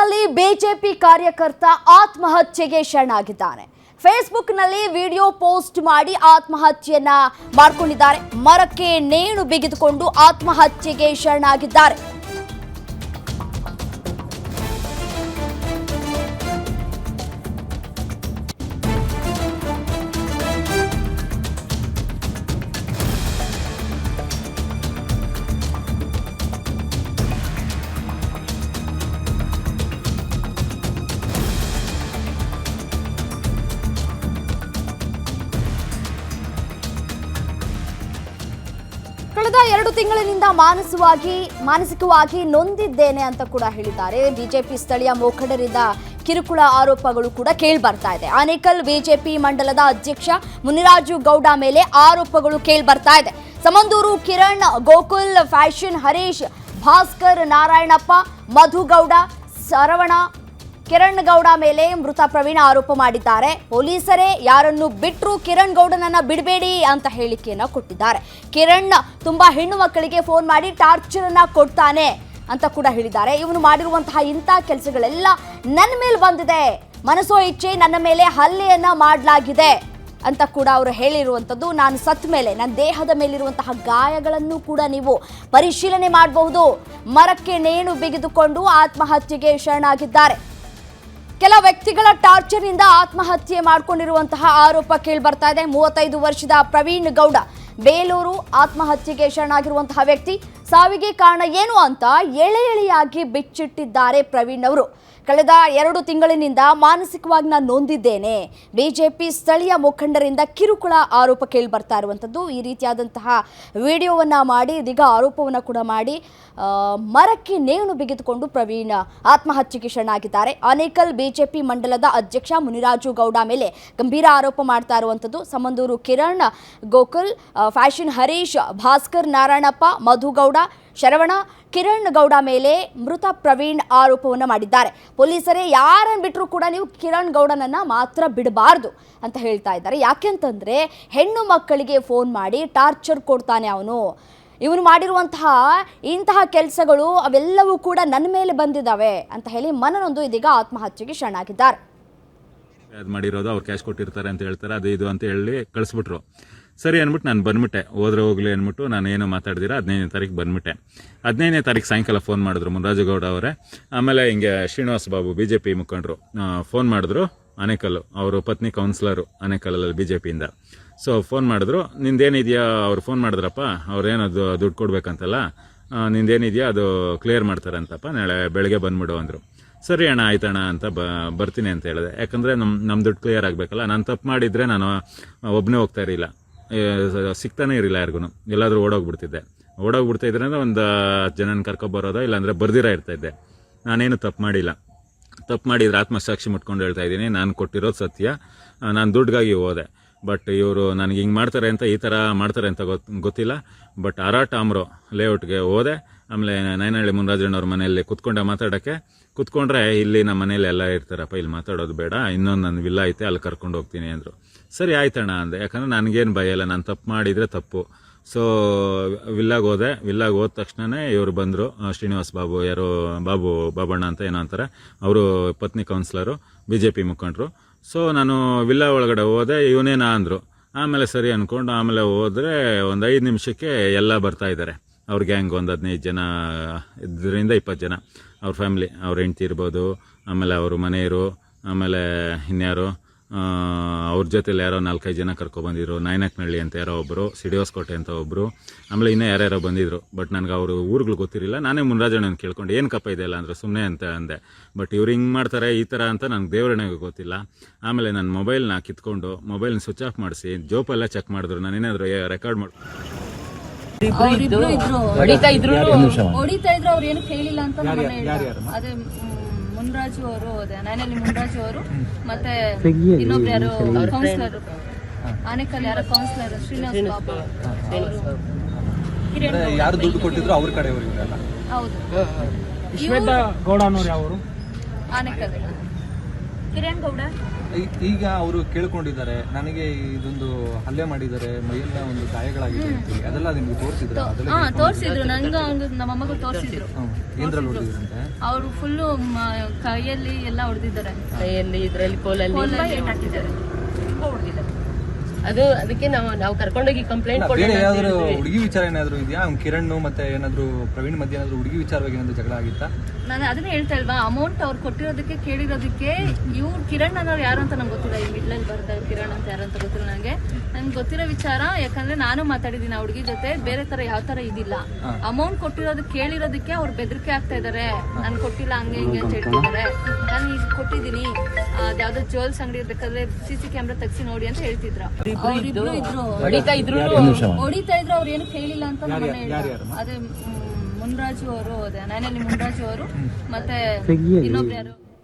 ಫೇಸ್ಬುಕ್ನಲ್ಲಿ ಬಿಜೆಪಿ ಕಾರ್ಯಕರ್ತ ಆತ್ಮಹತ್ಯೆಗೆ ಶರಣಾಗಿದ್ದಾನೆ ಫೇಸ್ಬುಕ್ನಲ್ಲಿ ವಿಡಿಯೋ ಪೋಸ್ಟ್ ಮಾಡಿ ಆತ್ಮಹತ್ಯೆಯನ್ನ ಮಾಡಿಕೊಂಡಿದ್ದಾರೆ. ಮರಕ್ಕೆ ನೇಣು ಬಿಗಿದುಕೊಂಡು ಆತ್ಮಹತ್ಯೆಗೆ ಶರಣಾಗಿದ್ದಾರೆ. ಎರಡು ತಿಂಗಳಿನಿಂದ ಮಾನಸವಾಗಿ ಮಾನಸಿಕವಾಗಿ ನೊಂದಿದ್ದೇನೆ ಅಂತ ಕೂಡ ಹೇಳಿದ್ದಾರೆ. ಬಿಜೆಪಿ ಸ್ಥಳೀಯ ಮುಖಂಡರಿಂದ ಕಿರುಕುಳ ಆರೋಪಗಳು ಕೂಡ ಕೇಳಿ ಬರ್ತಾ ಇದೆ. ಆನೇಕಲ್ ಬಿಜೆಪಿ ಮಂಡಲದ ಅಧ್ಯಕ್ಷ ಮುನಿರಾಜು ಗೌಡ ಮೇಲೆ ಆರೋಪಗಳು ಕೇಳಿ ಬರ್ತಾ ಇದೆ. ಸಮಂದೂರು ಕಿರಣ್, ಗೋಕುಲ್ ಫ್ಯಾಷನ್ ಹರೀಶ್, ಭಾಸ್ಕರ್ ನಾರಾಯಣಪ್ಪ, ಮಧುಗೌಡ, ಸರವಣ ಕಿರಣ್ ಗೌಡ ಮೇಲೆ ಮೃತ ಪ್ರವೀಣ್ ಆರೋಪ ಮಾಡಿದ್ದಾರೆ. ಪೊಲೀಸರೇ, ಯಾರನ್ನು ಬಿಟ್ಟರು ಕಿರಣ್ ಗೌಡನನ್ನ ಬಿಡಬೇಡಿ ಅಂತ ಹೇಳಿಕೆಯನ್ನ ಕೊಟ್ಟಿದ್ದಾರೆ. ಕಿರಣ್ ತುಂಬಾ ಹೆಣ್ಣು ಮಕ್ಕಳಿಗೆ ಫೋನ್ ಮಾಡಿ ಟಾರ್ಚರ್ ಅನ್ನ ಕೊಡ್ತಾನೆ ಅಂತ ಕೂಡ ಹೇಳಿದ್ದಾರೆ. ಇವನು ಮಾಡಿರುವಂತಹ ಇಂಥ ಕೆಲಸಗಳೆಲ್ಲ ನನ್ನ ಮೇಲೆ ಬಂದಿದೆ. ಮನಸೋ ಇಚ್ಛೆ ನನ್ನ ಮೇಲೆ ಹಲ್ಲೆಯನ್ನ ಮಾಡಲಾಗಿದೆ ಅಂತ ಕೂಡ ಅವರು ಹೇಳಿರುವಂಥದ್ದು. ನಾನು ಸತ್ ಮೇಲೆ ನನ್ನ ದೇಹದ ಮೇಲಿರುವಂತಹ ಗಾಯಗಳನ್ನು ಕೂಡ ನೀವು ಪರಿಶೀಲನೆ ಮಾಡಬಹುದು. ಮರಕ್ಕೆ ನೇಣು ಬಿಗಿದುಕೊಂಡು ಆತ್ಮಹತ್ಯೆಗೆ ಶರಣಾಗಿದ್ದಾರೆ. ಕೆಲ ವ್ಯಕ್ತಿಗಳ ಟಾರ್ಚರ್ನಿಂದ ಆತ್ಮಹತ್ಯೆ ಮಾಡಿಕೊಂಡಿರುವಂತಹ ಆರೋಪ ಕೇಳಿ ಬರ್ತಾ ಇದೆ. ಮೂವತ್ತೈದು ವರ್ಷದ ಪ್ರವೀಣ್ ಗೌಡ, ಬೇಲೂರು ಆತ್ಮಹತ್ಯೆಗೆ ಶರಣಾಗಿರುವಂತಹ ವ್ಯಕ್ತಿ. ಸಾವಿಗೆ ಕಾರಣ ಏನು ಅಂತ ಎಳೆ ಎಳೆಯಾಗಿ ಬಿಚ್ಚಿಟ್ಟಿದ್ದಾರೆ ಪ್ರವೀಣ್ ಅವರು. ಕಳೆದ ಎರಡು ತಿಂಗಳಿನಿಂದ ಮಾನಸಿಕವಾಗಿ ನಾನು ನೊಂದಿದ್ದೇನೆ. ಬಿಜೆಪಿ ಸ್ಥಳೀಯ ಮುಖಂಡರಿಂದ ಕಿರುಕುಳ ಆರೋಪ ಕೇಳಿ ಬರ್ತಾ ಇರುವಂಥದ್ದು ಈ ರೀತಿಯಾದಂತಹ ವಿಡಿಯೋವನ್ನು ಮಾಡಿ ಇದೀಗ ಆರೋಪವನ್ನು ಕೂಡ ಮಾಡಿ ಮರಕ್ಕೆ ನೇಣು ಬಿಗಿದುಕೊಂಡು ಪ್ರವೀಣ್ ಆತ್ಮಹತ್ಯೆಗೆ ಶರಣಾಗಿದ್ದಾರೆ. ಆನೇಕಲ್ ಬಿಜೆಪಿ ಮಂಡಲದ ಅಧ್ಯಕ್ಷ ಮುನಿರಾಜು ಗೌಡ ಮೇಲೆ ಗಂಭೀರ ಆರೋಪ ಮಾಡ್ತಾ ಇರುವಂಥದ್ದು ಸಮಂದೂರು ಕಿರಣ್ ಗೋಕುಲ್ ಫ್ಯಾಷನ್ ಹರೀಶ್, ಭಾಸ್ಕರ್ ನಾರಾಯಣಪ್ಪ ಮಧುಗೌಡ ಶರವಣ ಕಿರಣ್ ಗೌಡ ಮೇಲೆ ಮೃತ ಪ್ರವೀಣ್ ಆರೋಪವನ್ನು ಮಾಡಿದ್ದಾರೆ. ಪೊಲೀಸರೇ, ಯಾರನ್ನು ಬಿಟ್ಟರು ಕೂಡ ನೀವು ಕಿರಣ್ ಗೌಡನನ್ನ ಮಾತ್ರ ಬಿಡಬಾರ್ದು ಅಂತ ಹೇಳ್ತಾ ಇದ್ದಾರೆ. ಯಾಕೆಂತಂದ್ರೆ, ಹೆಣ್ಣು ಮಕ್ಕಳಿಗೆ ಫೋನ್ ಮಾಡಿ ಟಾರ್ಚರ್ ಕೊಡ್ತಾನೆ ಅವನು. ಇವನು ಮಾಡಿರುವಂತಹ ಇಂತಹ ಕೆಲಸಗಳು ಅವೆಲ್ಲವೂ ಕೂಡ ನನ್ನ ಮೇಲೆ ಬಂದಿದ್ದಾವೆ ಅಂತ ಹೇಳಿ ಮನನೊಂದು ಇದೀಗ ಆತ್ಮಹತ್ಯೆಗೆ ಶರಣಾಗಿದ್ದಾರೆ. ಮಾಡಿರೋದು ಅವ್ರು ಕ್ಯಾಶ್ ಕೊಟ್ಟಿರ್ತಾರೆ ಅಂತ ಹೇಳ್ತಾರೆ. ಅದು ಇದು ಅಂತ ಹೇಳಿ ಕಳಿಸ್ಬಿಟ್ರು. ಸರಿ ಅಂದ್ಬಿಟ್ಟು ನಾನು ಬಂದ್ಬಿಟ್ಟೆ. ಹೋದ್ರೆ ಹೋಗ್ಲಿ ಅಂದ್ಬಿಟ್ಟು ನಾನು ಏನು ಮಾತಾಡ್ದಿರ, ಹದಿನೈದನೇ ತಾರೀಕು ಬಂದ್ಬಿಟ್ಟೆ. ಹದಿನೈದನೇ ತಾರೀಕು ಸಾಯಂಕಾಲ ಫೋನ್ ಮಾಡಿದ್ರು ಮುನ್ರಾಜುಗೌಡ ಅವರೇ. ಆಮೇಲೆ ಹಿಂಗೆ Srinivasa Babu B J P ಮುಖಂಡರು ಫೋನ್ ಮಾಡಿದ್ರು ಆನೇಕಲ್ಲು. ಅವರು ಪತ್ನಿ ಕೌನ್ಸಿಲರು ಆನೇಕಲ್ಲಲ್ಲಿ ಬಿ ಜೆ ಪಿಯಿಂದ ಸೊ ಫೋನ್ ಮಾಡಿದ್ರು, ನಿಂದೇನಿದೆಯಾ? ಅವ್ರು ಫೋನ್ ಮಾಡಿದ್ರಪ್ಪ, ಅವ್ರೇನದು ದುಡ್ಡು ಕೊಡ್ಬೇಕಂತಲ್ಲ ನಿಂದೇನಿದೆಯಾ? ಅದು ಕ್ಲಿಯರ್ ಮಾಡ್ತಾರಂತಪ್ಪ, ನಾಳೆ ಬೆಳಗ್ಗೆ ಬಂದ್ಬಿಡು, ಅಂದರು. ಸರಿ ಅಣ್ಣ, ಆಯ್ತಣ್ಣ ಅಂತ ಬ, ಬರ್ತೀನಿ ಅಂತ ಹೇಳಿದೆ. ಯಾಕಂದರೆ ನಮ್ಮ ನಮ್ಮ ದುಡ್ಡು ಕ್ಲಿಯರ್ ಆಗಬೇಕಲ್ಲ. ನಾನು ತಪ್ಪು ಮಾಡಿದರೆ ನಾನು ಒಬ್ಬನೇ ಹೋಗ್ತಾ ಇರಲಿಲ್ಲ. ಸಿಗ್ತಾನೆ ಇರಲಿಲ್ಲ ಯಾರಿಗೂ ಎಲ್ಲಾದರೂ ಓಡೋಗ್ಬಿಡ್ತಿದ್ದೆ. ಓಡೋಗ್ಬಿಡ್ತಾ ಇದ್ರೆ ಅಂದರೆ ಒಂದು ಜನನ ಕರ್ಕೊಬರೋದೋ ಇಲ್ಲಾಂದರೆ ಬರ್ದಿರ ಇರ್ತಾಯಿದ್ದೆ ನಾನೇನು ತಪ್ಪು ಮಾಡಿಲ್ಲ. ತಪ್ಪು ಮಾಡಿದ್ರೆ ಆತ್ಮಸಾಕ್ಷಿ ಮುಟ್ಕೊಂಡು ಹೇಳ್ತಾ ಇದ್ದೀನಿ. ನಾನು ಕೊಟ್ಟಿರೋದು ಸತ್ಯ. ನಾನು ದುಡ್ಡಿಗಾಗಿ ಹೋದೆ. ಬಟ್ ಇವರು ನನಗೆ ಹಿಂಗೆ ಮಾಡ್ತಾರೆ ಅಂತ ಈ ಥರ ಮಾಡ್ತಾರೆ ಅಂತ ಗೊತ್, ಗೊತ್ತಿಲ್ಲ. ಬಟ್ ಅರಾಟ್ ಆಮ್ರೋ ಲೇಔಟ್ಗೆ ಹೋದೆ. ಆಮೇಲೆ ನೈನಹಳ್ಳಿ ಮುನ್ರಾಜಣ್ಣವ್ರ ಮನೆಯಲ್ಲಿ ಕುತ್ಕೊಂಡೆ ಮಾತಾಡೋಕ್ಕೆ. ಕುತ್ಕೊಂಡ್ರೆ ಇಲ್ಲಿ ನಮ್ಮ ಮನೇಲಿ ಎಲ್ಲ ಇರ್ತಾರಪ್ಪ, ಇಲ್ಲಿ ಮಾತಾಡೋದು ಬೇಡ. ಇನ್ನೊಂದು ನನ್ನ ವಿಲ್ಲ ಐತೆ, ಅಲ್ಲಿ ಕರ್ಕೊಂಡು ಹೋಗ್ತೀನಿ ಅಂದರು. ಸರಿ, ಆಯ್ತಣ್ಣ ಅಂದೆ. ಯಾಕಂದರೆ ನನಗೇನು ಭಯ ಇಲ್ಲ. ನಾನು ತಪ್ಪು ಮಾಡಿದರೆ ತಪ್ಪು. ಸೊ ವಿಲ್ಲಾಗೆ ಹೋದೆ. ವಿಲ್ಲಾಗೆ ಹೋದ ತಕ್ಷಣನೇ ಇವರು ಬಂದರು. ಶ್ರೀನಿವಾಸ್ ಬಾಬು, ಯಾರು, ಬಾಬು, ಬಾಬಣ್ಣ ಅಂತ ಏನೋ ಅಂತಾರೆ. ಅವರು ಪತ್ನಿ ಕೌನ್ಸಿಲರು ಬಿ ಜೆ ಪಿ ಮುಖಂಡರು. ಸೊ ನಾನು ವಿಲ್ಲಾ ಒಳಗಡೆ ಹೋದೆ ಇವನೇನಾ ಅಂದರು. ಆಮೇಲೆ ಸರಿ ಅಂದ್ಕೊಂಡು ಆಮೇಲೆ ಹೋದರೆ ಒಂದು ಐದು ನಿಮಿಷಕ್ಕೆ ಎಲ್ಲ ಬರ್ತಾ ಇದ್ದಾರೆ ಅವ್ರ ಗ್ಯಾಂಗ್ ಒಂದು ಹದಿನೈದು ಜನ, ಇದರಿಂದ ಇಪ್ಪತ್ತು ಜನ. ಅವ್ರ ಫ್ಯಾಮಿಲಿ ಅವ್ರ ಹೆಂಡ್ತಿ ಇರ್ಬೋದು, ಆಮೇಲೆ ಅವ್ರ ಮನೆಯವರು, ಆಮೇಲೆ ಇನ್ಯಾರು. ಅವ್ರ ಜೊತೆಲಿ ಯಾರೋ ನಾಲ್ಕೈದು ಜನ ಕರ್ಕೊಬಂದಿದ್ರು ನಾಯನಕ್ನಹಳ್ಳಿ ಅಂತ ಯಾರೋ ಒಬ್ಬರು ಸಿಡಿಯೋಸ್ಕೋಟೆ ಅಂತ ಒಬ್ಬರು ಆಮೇಲೆ ಇನ್ನೂ ಯಾರ್ಯಾರೋ ಬಂದಿದ್ರು. ಬಟ್ ನನಗೆ ಅವರು ಊರುಗಳು ಗೊತ್ತಿರಲಿಲ್ಲ. ನಾನೇ ಮುನ್ರಾಜಣ್ಣನ ಕೇಳ್ಕೊಂಡು. ಏನು ಕಪ್ಪ ಇದೆಯಲ್ಲ? ಅಂದರೆ ಸುಮ್ಮನೆ ಅಂತ ಅಂದೆ. ಬಟ್ ಇವ್ರು ಹಿಂಗೆ ಮಾಡ್ತಾರೆ ಈ ಥರ ಅಂತ ನನಗೆ ದೇವರಣೆಗೆ ಗೊತ್ತಿಲ್ಲ. ಆಮೇಲೆ ನನ್ನ ಮೊಬೈಲ್ನ ಕಿತ್ಕೊಂಡು ಮೊಬೈಲ್ನ ಸ್ವಿಚ್ ಆಫ್ ಮಾಡಿಸಿ ಜೋಪೆಲ್ಲ ಚೆಕ್ ಮಾಡಿದ್ರು. ನಾನೇನಾದರೂ ರೆಕಾರ್ಡ್ ಮಾಡಿ ಹೊಡಿತಾ ಇದ್ರು ಅವ್ರು ಏನು ಕೇಳಿಲ್ಲ ಅಂತ. ಅದೇ ಮುನ್ರಾಜು ಅವರು ಅದೇ ನಾನಲ್ಲಿ ಮುನ್ರಾಜು ಅವರು ಮತ್ತೆ ಇನ್ನೊಬ್ರು ಯಾರು ಕೌನ್ಸಿಲರ್ ಆನೇಕಲ್ ಯಾರು ಕೌನ್ಸಿಲರ್ ಶ್ರೀನಿವಾಸ್ ಬಾಬು. ಅವರು ಯಾರು ದುಡ್ಡು ಕೊಟ್ಟಿದ್ರು ಅವ್ರ ಕಡೆ ಹೌದು. ಗೌಡ ಅನ್ನೋರು ಯಾವರು? ಆನೇಕಲ್. ಕಿರಣ್ ಗೌಡ. ಈಗ ಅವರು ಕೇಳ್ಕೊಂಡಿದ್ದಾರೆ ನನಗೆ ಇದೊಂದು ಹಲ್ಲೆ ಮಾಡಿದ್ದಾರೆ ಮೈಯೆಲ್ಲ ಒಂದು ಗಾಯಗಳಾಗಿದೆ ಅಂತೇಳಿ. ಅದೆಲ್ಲ ನಿಮ್ಗೆ ತೋರಿಸಿದ್ರು? ಹಾ ತೋರ್ಸಿದ್ರು? ನಂಗೆ ಅವ್ನು ನಮ್ಮ ಅಮ್ಮಗೂ ತೋರ್ಸಿದ್ರು. ಏನ್ರಲ್ಲಿ ಹೊಡೆದಿದ್ರಂತೆ? ಅವರು ಫುಲ್ಲು ಕೈಯಲ್ಲಿ ಎಲ್ಲ ಹೊಡೆದಿದ್ದಾರೆ. ಕೈಯಲ್ಲಿ ಇದ್ರಲ್ಲಿ ಕೋಲಲ್ಲಿ? ಹಾಕಿದ್ದಾರೆ. ಅದು ಅದಕ್ಕೆ ನಾವು ನಾವು ಕರ್ಕೊಂಡೋಗಿ ಕಂಪ್ಲೇಂಟ್ ಬೇರೆ ಹುಡುಗಿ ವಿಚಾರ ಏನಾದ್ರು ಇದೆಯಾ? ಅವ್ನ್ ಕಿರಣ್ ಮತ್ತೆ ಏನಾದ್ರು ಪ್ರವೀಣ್ ಮಧ್ಯ ಏನಾದ್ರು ಹುಡುಗಿ ವಿಚಾರವಾಗಿ ಏನಾದ್ರು ಜಗಳ ಆಗಿತ್ತಾ? ನಾನು ಅದನ್ನ ಹೇಳ್ತಾ ಇಲ್ವಾ? ಅಮೌಂಟ್ ಅವ್ರು ಕೊಟ್ಟಿರೋದಕ್ಕೆ ಕೇಳಿರೋದಕ್ಕೆ ಇವ್ರು ಕಿರಣ್ ಅನ್ನೋರು ಯಾರು ಅಂತ ನಂಗೆ ಗೊತ್ತಿಲ್ಲ. ಈ ಮಿಡ್ಲಲ್ಲಿ ಬರ್ತಾರೆ ಕಿರಣ್ ಅಂತ ಯಾರು ಅಂತ ಗೊತ್ತಿಲ್ಲ ನನಗೆ ನನ್ಗೆ ಗೊತ್ತಿರೋ ವಿಚಾರ ಯಾಕಂದ್ರೆ ನಾನು ಮಾತಾಡಿದ್ದೀನಿ ಆ ಹುಡುಗಿ ಜೊತೆ ಬೇರೆ ತರ ಯಾವ ತರ ಇದಿಲ್ಲ. ಅಮೌಂಟ್ ಕೊಟ್ಟಿರೋದಕ್ಕೆ ಕೇಳಿರೋದಕ್ಕೆ ಅವ್ರು ಬೆದರಿಕೆ ಆಗ್ತಾ ಇದಾರೆ. ನಾನು ಕೊಟ್ಟಿಲ್ಲ ಹಂಗೆ ಹಿಂಗೆ ಅಂತ ಹೇಳ್ತಿದ್ದಾರೆ. ನಾನು ಈಗ ಕೊಟ್ಟಿದ್ದೀನಿ. ಅದ್ಯಾವ್ದೋ ಜ್ಯುವೆಲ್ಸ್ ಅಂಗಡಿ ಇರ್ಬೇಕಾದ್ರೆ ಸಿ ಸಿ ಕ್ಯಾಮ್ರಾ ತೆಗ್ಸಿ ನೋಡಿ ಅಂತ ಹೇಳ್ತಿದ್ರು. ಇದ್ರು. ಹೊಡಿತಾ ಇದ್ರು. ಹೊಡಿತಾ ಇದ್ರು ಅವ್ರು ಏನು ಕೇಳಿಲ್ಲ ಅಂತ ನಮ್ಮನ್ನ ಹೇಳಿದ್ರು ಅದೇ ಮುನ್ರಾಜು ಅವರು ಅದೇ ನಾನಲ್ಲಿ ಮುನ್ರಾಜು ಅವರು ಮತ್ತೆ ಇನ್ನೊಬ್ರು ಯಾರು?